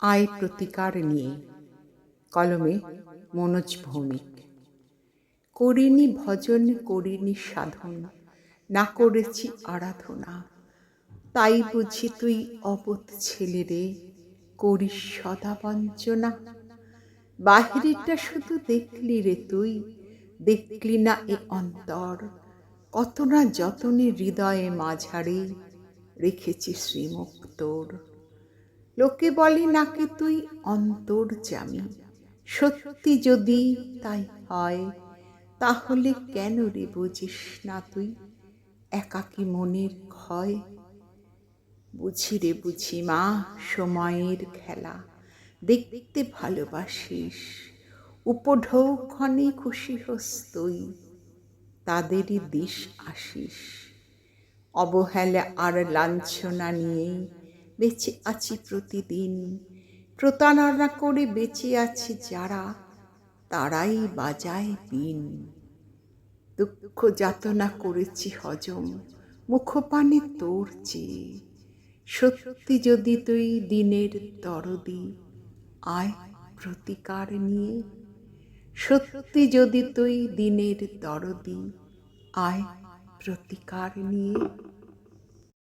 আয় প্রতিকার নিয়ে। কলমে মনোজ ভৌমিক। করিনি ভজন, করিনি সাধন, না করেছি আরাধনা। তাই বুঝি তুই অবোধ ছেলে রে, করিস সদা বঞ্চনা। বাহিরেরটা শুধু দেখলি রে তুই, দেখলি না এ অন্তর। কত না যতনে হৃদয়ে মাঝারে রেখেছি শ্রীমুখ তোর। লোকে বলে নাকি তুই অন্তর জামি সত্যি যদি তাই হয়, তাহলে কেন রে বুঝিস না তুই? একাকী মনের ক্ষয়? বুঝি রে বুঝি মা, সময়ের খেলা। দেখতে ভালোবাসিস। উপঢৌক্ষণে খুশি হস তুই। তাদেরই দিস আসিস। অবহেলা আর লাঞ্ছনা নিয়ে বেঁচে আছি প্রতিদিন। প্রতারণা করে বেঁচে আছি যারা, তারাই বাজায় বিন দুঃখ যাতনা করেছি হজম, মুখপানে তোর চেয়ে। সত্যি যদি তুই দিনের দরদি আয় প্রতিকার নিয়ে, সত্যি যদি তুই দিনের দরদি আয় প্রতিকার নিয়ে।